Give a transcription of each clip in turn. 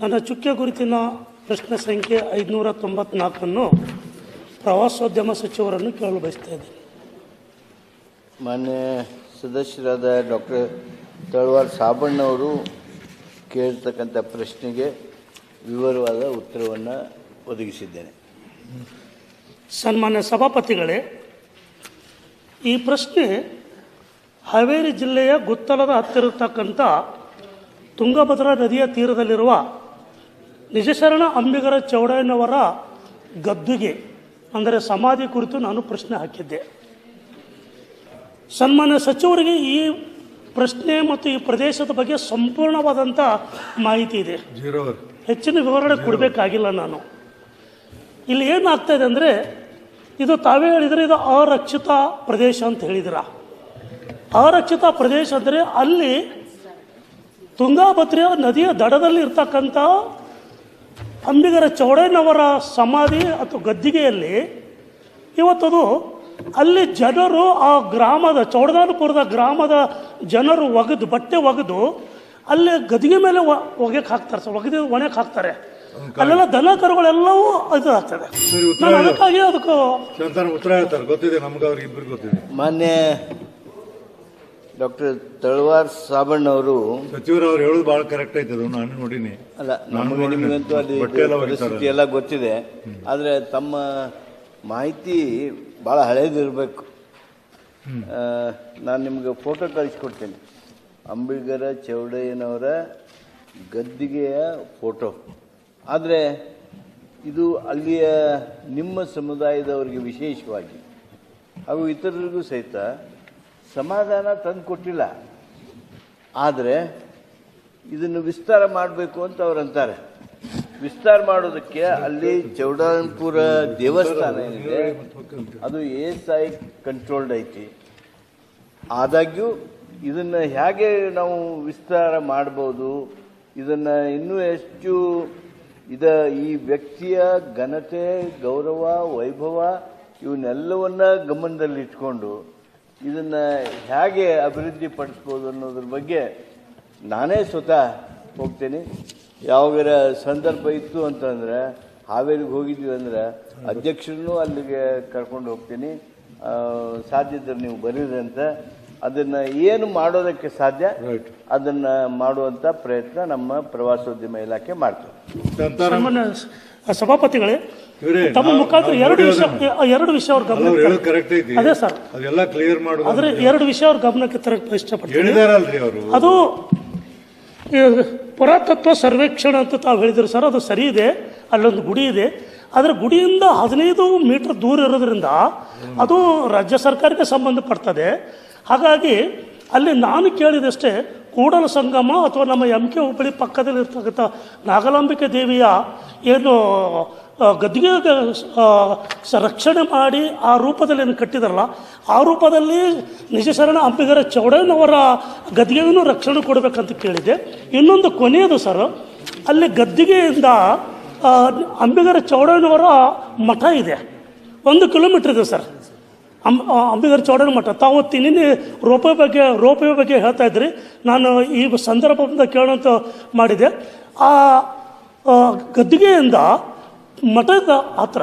ನನ್ನ ಚುಕ್ಕೆ ಗುರುತಿನ ಪ್ರಶ್ನೆ ಸಂಖ್ಯೆ ಐದುನೂರ ತೊಂಬತ್ನಾಲ್ಕನ್ನು ಪ್ರವಾಸೋದ್ಯಮ ಸಚಿವರನ್ನು ಕೇಳಲು ಬಯಸ್ತಾ ಇದ್ದೇನೆ. ಮಾನ್ಯ ಸದಸ್ಯರಾದ ಡಾಕ್ಟರ್ ತಳವಾರ್ ಸಾಬಣ್ಣವರು ಕೇಳ್ತಕ್ಕಂಥ ಪ್ರಶ್ನೆಗೆ ವಿವರವಾದ ಉತ್ತರವನ್ನು ಒದಗಿಸಿದ್ದೇನೆ. ಸನ್ಮಾನ್ಯ ಸಭಾಪತಿಗಳೇ ಈ ಪ್ರಶ್ನೆ ಹಾವೇರಿ ಜಿಲ್ಲೆಯ ಗುತ್ತಲದ ಹತ್ತಿರತಕ್ಕಂಥ ತುಂಗಭದ್ರಾ ನದಿಯ ತೀರದಲ್ಲಿರುವ ನಿಜಶರಣ ಅಂಬಿಗರ ಚೌಡಯ್ಯನವರ ಗದ್ದುಗೆ ಅಂದರೆ ಸಮಾಧಿ ಕುರಿತು ನಾನು ಪ್ರಶ್ನೆ ಹಾಕಿದ್ದೆ. ಸನ್ಮಾನ್ಯ ಸಚಿವರಿಗೆ ಈ ಪ್ರಶ್ನೆ ಮತ್ತು ಈ ಪ್ರದೇಶದ ಬಗ್ಗೆ ಸಂಪೂರ್ಣವಾದಂಥ ಮಾಹಿತಿ ಇದೆ. ಹೆಚ್ಚಿನ ವಿವರಣೆ ಕೊಡಬೇಕಾಗಿಲ್ಲ ನಾನು. ಇಲ್ಲಿ ಏನಾಗ್ತಾ ಇದೆ ಅಂದರೆ ಇದು ತಾವೇ ಹೇಳಿದರೆ ಇದು ಅರಕ್ಷಿತ ಪ್ರದೇಶ ಅಂತ ಹೇಳಿದಿರ. ಅರಕ್ಷಿತ ಪ್ರದೇಶ ಅಂದರೆ ಅಲ್ಲಿ ತುಂಗಾಭದ್ರೆಯ ನದಿಯ ದಡದಲ್ಲಿ ಇರ್ತಕ್ಕಂಥ ಅಂಬಿಗರ ಚೌಡಯ್ಯನವರ ಸಮಾಧಿ ಅಥವಾ ಗದ್ದಿಗೆಯಲ್ಲಿ ಇವತ್ತದು ಅಲ್ಲಿ ಜನರು ಆ ಗ್ರಾಮದ ಚೌಡದಾನಪುರದ ಗ್ರಾಮದ ಜನರು ಒಗೆದು ಬಟ್ಟೆ ಒಗೆದು ಅಲ್ಲಿ ಗದ್ದಿಗೆ ಮೇಲೆ ಒಗೆಕ್ ಹಾಕ್ತಾರೆ ಸರ್ ಒಗೆದು ಒಣಕ್ಕೆ ಹಾಕ್ತಾರೆ. ಅಲ್ಲೆಲ್ಲ ದನ ಕರುಗಳೆಲ್ಲವೂ ಇದು ಆಗ್ತದೆ. ನಾನು. ಅದಕ್ಕಾಗಿ ಅದಕ್ಕೆ ಉತ್ತರ ಹೇಳ್ತಾರೆ ಗೊತ್ತಿದೆ ನಮ್ಗೆ ಅವ್ರಿಗೆ ಇಬ್ಬರಿಗೆ ಗೊತ್ತಿದೆ. ಮಾನ್ಯ ಡಾಕ್ಟರ್ ತಳವಾರ್ ಸಾಬಣ್ಣವರು ಸಚಿವರವ್ರು ಹೇಳೋದು ಬಹಳ ಕರೆಕ್ಟ್ ಐತೆ ಅದು ನಾನು ನೋಡೀನಿ. ಅಲ್ಲ ನಮಗೆ. ನಿಮಗಂತೂ ಅಲ್ಲಿ ಬಟ್ಟೆ ಎಲ್ಲ ಒಗಿತಾರೆ. ಪರಿಸ್ಥಿತಿ ಎಲ್ಲ ಗೊತ್ತಿದೆ. ಆದರೆ ತಮ್ಮ ಮಾಹಿತಿ ಭಾಳ ಹಳೇದಿರಬೇಕು. ನಾನು ನಿಮಗೆ ಫೋಟೋ ಕಳಿಸ್ಕೊಡ್ತೇನೆ. ಅಂಬಿಗರ ಚೌಡಯ್ಯನವರ ಗದ್ದಿಗೆಯ ಫೋಟೋ ಆದರೆ ಇದು ಅಲ್ಲಿಯ ನಿಮ್ಮ ಸಮುದಾಯದವರಿಗೆ ವಿಶೇಷವಾಗಿ ಹಾಗೂ ಇತರರಿಗೂ ಸಹಿತ ಸಮಾಧಾನ ತಂದು ಕೊಟ್ಟಿಲ್ಲ. ಆದರೆ ಇದನ್ನು ವಿಸ್ತಾರ ಮಾಡಬೇಕು ಅಂತ ಅವ್ರು ಅಂತಾರೆ. ವಿಸ್ತಾರ ಮಾಡೋದಕ್ಕೆ ಅಲ್ಲಿ ಚೌಡಾನ್ಪುರ ದೇವಸ್ಥಾನ ಏನಿದೆ ಅದು ಎ ಐ ಕಂಟ್ರೋಲ್ಡ್ ಐತಿ. ಆದಾಗ್ಯೂ ಇದನ್ನ ಹೇಗೆ ನಾವು ವಿಸ್ತಾರ ಮಾಡ್ಬೋದು, ಇದನ್ನ ಇನ್ನೂ ಹೆಚ್ಚು ಇದ ಈ ವ್ಯಕ್ತಿಯ ಘನತೆ, ಗೌರವ, ವೈಭವ, ಇವನ್ನೆಲ್ಲವನ್ನ ಗಮನದಲ್ಲಿಟ್ಕೊಂಡು ಇದನ್ನ ಹೇಗೆ ಅಭಿವೃದ್ಧಿ ಪಡಿಸ್ಬೋದು ಅನ್ನೋದ್ರ ಬಗ್ಗೆ ನಾನೇ ಸ್ವತಃ ಹೋಗ್ತೀನಿ. ಯಾವಾಗ ಸಂದರ್ಭ ಇತ್ತು ಅಂತಂದ್ರೆ ಹಾವೇರಿಗೆ ಹೋಗಿದ್ವಿ ಅಂದ್ರೆ ಅಧ್ಯಕ್ಷರನ್ನೂ ಅಲ್ಲಿಗೆ ಕರ್ಕೊಂಡು ಹೋಗ್ತೀನಿ. ಆ, ಸಾಧ್ಯ ಇದ್ರೆ ನೀವು ಬರೀರಿ ಅಂತ. ಅದನ್ನ ಏನು ಮಾಡೋದಕ್ಕೆ ಸಾಧ್ಯ? ಅದನ್ನು ಮಾಡುವಂತ ಪ್ರಯತ್ನ ನಮ್ಮ ಪ್ರವಾಸೋದ್ಯಮ ಇಲಾಖೆ ಸ- ಸಭಾಪತಿಗಳೇ ತಮ್ಮ ಮುಖಾಂತರ ಎರಡು ವಿಷಯ ಎರಡು ವಿಷಯ ಅವ್ರ ಗಮನ ಅದೇ ಸರ್. ಅದೆಲ್ಲ ಕ್ಲಿಯರ್ ಮಾಡೋದು ಆದ್ರೆ ಎರಡು ವಿಷಯ ಅವ್ರ ಗಮನಕ್ಕೆ ತರಕ್ಕೆ ಅವರು. ಅದು ಪುರಾತತ್ವ ಸರ್ವೇಕ್ಷಣ ಅಂತ ತಾವು ಹೇಳಿದ್ರು ಸರ್ ಅದು ಸರಿ ಇದೆ ಅಲ್ಲೊಂದು ಗುಡಿ ಇದೆ. ಆದರೆ ಗುಡಿಯಿಂದ ಹದಿನೈದು ಮೀಟರ್ ದೂರ ಇರೋದ್ರಿಂದ ಅದು ರಾಜ್ಯ ಸರ್ಕಾರಕ್ಕೆ ಸಂಬಂಧಪಡ್ತದೆ. ಹಾಗಾಗಿ ಅಲ್ಲಿ ನಾನು ಕೇಳಿದಷ್ಟೇ ಕೂಡಲ ಸಂಗಮ ಅಥವಾ ನಮ್ಮ ಎಂ ಕೆ ಹುಬ್ಬಳ್ಳಿ ಪಕ್ಕದಲ್ಲಿ ಇರ್ತಕ್ಕಂಥ ನಾಗಲಾಂಬಿಕೆ ದೇವಿಯ ಏನು ಗದ್ದಿಗೆ ರಕ್ಷಣೆ ಮಾಡಿ ಆ ರೂಪದಲ್ಲಿ ಏನು ಕಟ್ಟಿದಾರಲ್ಲ, ಆ ರೂಪದಲ್ಲಿ ನಿಜಶರಣ ಅಂಬಿಗರ ಚೌಡಯ್ಯನವರ ಗದ್ದಿಗೆಯನ್ನು ರಕ್ಷಣೆ ಕೊಡಬೇಕಂತ ಕೇಳಿದೆ ಇನ್ನೊಂದು ಕೊನೆಯದು ಸರ್, ಅಲ್ಲಿ ಗದ್ದಿಗೆಯಿಂದ ಅಂಬಿಗರ ಚೌಡಯ್ಯನವರ ಮಠ ಇದೆ. ಒಂದು ಕಿಲೋಮೀಟ್ರ್ ಇದೆ ಸರ್. ಅಂ ಆ, ಅಂಬಿಗರ ಚೌಡಯ್ಯನ ಮಠ. ತಾವು ತಿನ್ನಿನಿ ರೋಪೆ ಬಗ್ಗೆ ರೋಪೆ ಬಗ್ಗೆ ಹೇಳ್ತಾ ಇದ್ರಿ. ನಾನು ಈ ಸಂದರ್ಭದಿಂದ ಕೇಳೋಂತ ಮಾಡಿದೆ. ಆ, ಗದ್ದಿಗೆಯಿಂದ ಮಠದ ಹತ್ರ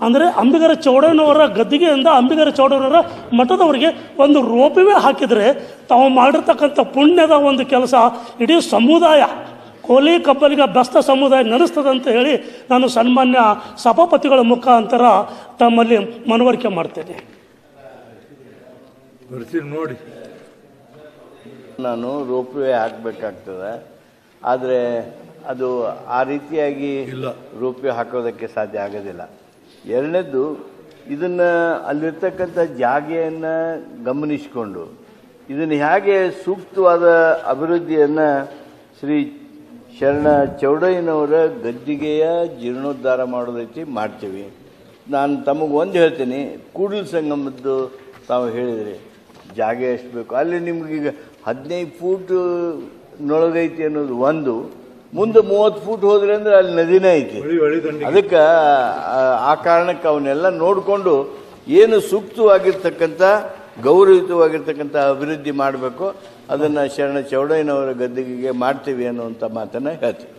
ಅಂದರೆ ಅಂಬಿಗರ ಚೌಡನವರ ಗದ್ದಿಗೆಯಿಂದ ಅಂಬಿಗರ ಚೌಡನವರ ಮಠದವರಿಗೆ ಒಂದು ರೋಪವೇ ಹಾಕಿದರೆ ತಾವು ಮಾಡಿರ್ತಕ್ಕಂಥ ಪುಣ್ಯದ ಒಂದು ಕೆಲಸ ಇಡೀ ಸಮುದಾಯ ಕೋಲಿ ಕಪ್ಪಲಿಗ ಬಸ್ತ ಸಮುದಾಯ ನಡೆಸ್ತದಂತ ಅಂತ ಹೇಳಿ ನಾನು ಸನ್ಮಾನ್ಯ ಸಭಾಪತಿಗಳ ಮುಖಾಂತರ ತಮ್ಮಲ್ಲಿ ಮನವರಿಕೆ ಮಾಡ್ತೇನೆ. ಬರ್ತೀನಿ ನೋಡಿ. ನಾನು ರೋಪ್ವೇ ಹಾಕಬೇಕಾಗ್ತದೆ. ಆದರೆ ಅದು ಆ ರೀತಿಯಾಗಿ ಇಲ್ಲ. ರೋಪ್ವೇ ಹಾಕೋದಕ್ಕೆ ಸಾಧ್ಯ ಆಗೋದಿಲ್ಲ. ಎರಡನೇದ್ದು ಇದನ್ನ ಅಲ್ಲಿರ್ತಕ್ಕಂಥ ಜಾಗೆಯನ್ನು ಗಮನಿಸಿಕೊಂಡು ಇದನ್ನು ಹೇಗೆ ಸೂಕ್ತವಾದ ಅಭಿವೃದ್ಧಿಯನ್ನು ಶ್ರೀ ಶರಣ ಚೌಡಯ್ಯನವರ ಗದ್ದಿಗೆಯ ಜೀರ್ಣೋದ್ಧಾರ ಮಾಡೋದೈತಿ ಮಾಡ್ತೀವಿ. ನಾನು ತಮಗೆ ಒಂದು ಹೇಳ್ತೀನಿ ಕೂಡಲ ಸಂಗಮದ್ದು ತಾವು ಹೇಳಿದ್ರಿ. ಜಾಗ ಎಷ್ಟು ಬೇಕು? ಅಲ್ಲಿ ನಿಮಗೀಗ ಹದಿನೈದು ಫೂಟ್ ನೊಳಗೈತಿ ಅನ್ನೋದು ಒಂದು. ಮುಂದೆ ಮೂವತ್ತು ಫೂಟ್ ಹೋದ್ರೆ ಅಂದ್ರೆ ಅಲ್ಲಿ ನದಿನೇ ಐತಿ. ಅದಕ್ಕೆ ಆ ಕಾರಣಕ್ಕೆ ಅವನ್ನೆಲ್ಲ ನೋಡಿಕೊಂಡು ಏನು ಸೂಕ್ತವಾಗಿರ್ತಕ್ಕಂಥ ಗೌರವಯುತವಾಗಿರ್ತಕ್ಕಂಥ ಅಭಿವೃದ್ಧಿ ಮಾಡಬೇಕು ಅದನ್ನು ಶರಣ ಚೌಡಯ್ಯನವರ ಗದ್ದಿಗೆಗೆ ಮಾಡ್ತೀವಿ ಅನ್ನುವಂಥ ಮಾತನ್ನು ಹೇಳ್ತೀವಿ.